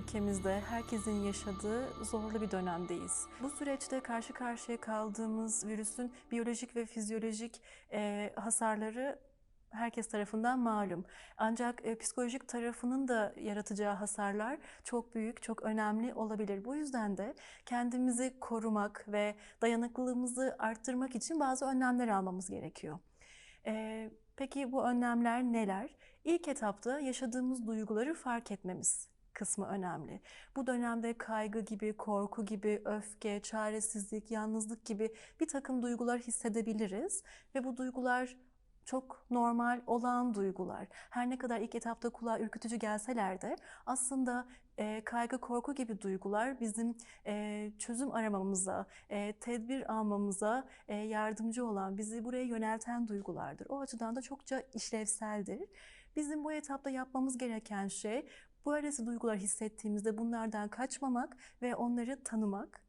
ülkemizde herkesin yaşadığı zorlu bir dönemdeyiz. Bu süreçte karşı karşıya kaldığımız virüsün biyolojik ve fizyolojik e, hasarları herkes tarafından malum. Ancak e, psikolojik tarafının da yaratacağı hasarlar çok büyük, çok önemli olabilir. Bu yüzden de kendimizi korumak ve dayanıklılığımızı arttırmak için bazı önlemler almamız gerekiyor. E, peki bu önlemler neler? İlk etapta yaşadığımız duyguları fark etmemiz kısmı önemli. Bu dönemde kaygı gibi, korku gibi, öfke, çaresizlik, yalnızlık gibi bir takım duygular hissedebiliriz ve bu duygular çok normal olan duygular. Her ne kadar ilk etapta kulağa ürkütücü gelseler de aslında e, kaygı, korku gibi duygular bizim e, çözüm aramamıza, e, tedbir almamıza e, yardımcı olan, bizi buraya yönelten duygulardır. O açıdan da çokça işlevseldir. Bizim bu etapta yapmamız gereken şey bu arası duygular hissettiğimizde bunlardan kaçmamak ve onları tanımak.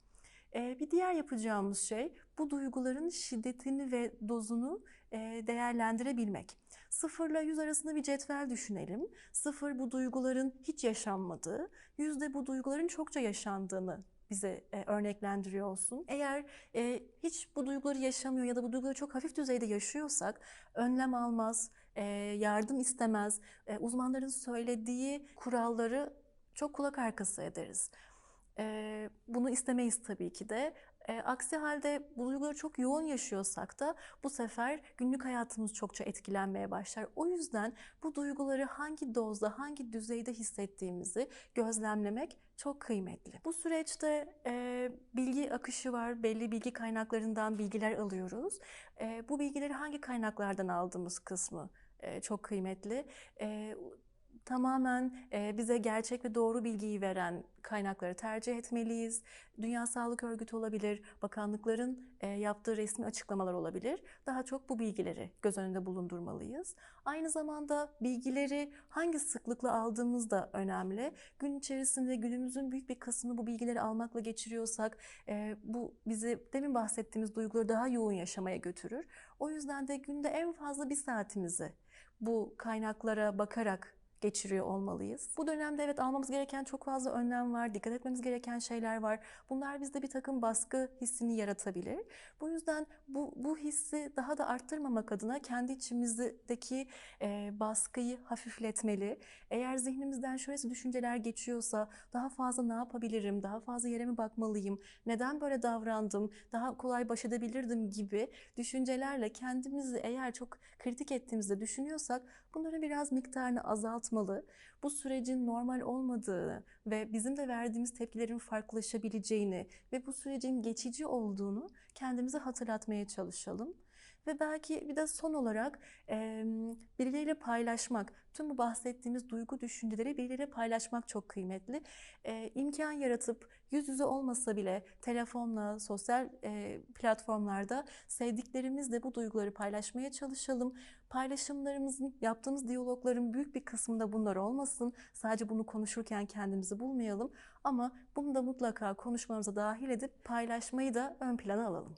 Ee, bir diğer yapacağımız şey bu duyguların şiddetini ve dozunu e, değerlendirebilmek. Sıfırla yüz arasında bir cetvel düşünelim. Sıfır bu duyguların hiç yaşanmadığı, yüzde bu duyguların çokça yaşandığını bize e, örneklendiriyor olsun. Eğer e, hiç bu duyguları yaşamıyor ya da bu duyguları çok hafif düzeyde yaşıyorsak önlem almaz, e, yardım istemez, e, uzmanların söylediği kuralları çok kulak arkası ederiz. E, bunu istemeyiz tabii ki de. E, aksi halde bu duyguları çok yoğun yaşıyorsak da bu sefer günlük hayatımız çokça etkilenmeye başlar. O yüzden bu duyguları hangi dozda, hangi düzeyde hissettiğimizi gözlemlemek çok kıymetli. Bu süreçte e, bilgi akışı var, belli bilgi kaynaklarından bilgiler alıyoruz. E, bu bilgileri hangi kaynaklardan aldığımız kısmı e, çok kıymetli. E, tamamen bize gerçek ve doğru bilgiyi veren kaynakları tercih etmeliyiz. Dünya Sağlık Örgütü olabilir, bakanlıkların yaptığı resmi açıklamalar olabilir. Daha çok bu bilgileri göz önünde bulundurmalıyız. Aynı zamanda bilgileri hangi sıklıkla aldığımız da önemli. Gün içerisinde günümüzün büyük bir kısmını bu bilgileri almakla geçiriyorsak bu bizi demin bahsettiğimiz duyguları daha yoğun yaşamaya götürür. O yüzden de günde en fazla bir saatimizi bu kaynaklara bakarak geçiriyor olmalıyız. Bu dönemde evet almamız gereken çok fazla önlem var, dikkat etmemiz gereken şeyler var. Bunlar bizde bir takım baskı hissini yaratabilir. Bu yüzden bu, bu hissi daha da arttırmamak adına kendi içimizdeki e, baskıyı hafifletmeli. Eğer zihnimizden şöyle düşünceler geçiyorsa daha fazla ne yapabilirim, daha fazla yere mi bakmalıyım, neden böyle davrandım, daha kolay baş edebilirdim gibi düşüncelerle kendimizi eğer çok kritik ettiğimizde düşünüyorsak bunların biraz miktarını azalt azaltmalı. Bu sürecin normal olmadığını ve bizim de verdiğimiz tepkilerin farklılaşabileceğini ve bu sürecin geçici olduğunu kendimize hatırlatmaya çalışalım. Ve belki bir de son olarak e, birileriyle paylaşmak, tüm bu bahsettiğimiz duygu düşünceleri birileriyle paylaşmak çok kıymetli. E, imkan yaratıp yüz yüze olmasa bile telefonla, sosyal e, platformlarda sevdiklerimizle bu duyguları paylaşmaya çalışalım. Paylaşımlarımızın, yaptığımız diyalogların büyük bir kısmında bunlar olmasın. Sadece bunu konuşurken kendimizi bulmayalım. Ama bunu da mutlaka konuşmamıza dahil edip paylaşmayı da ön plana alalım.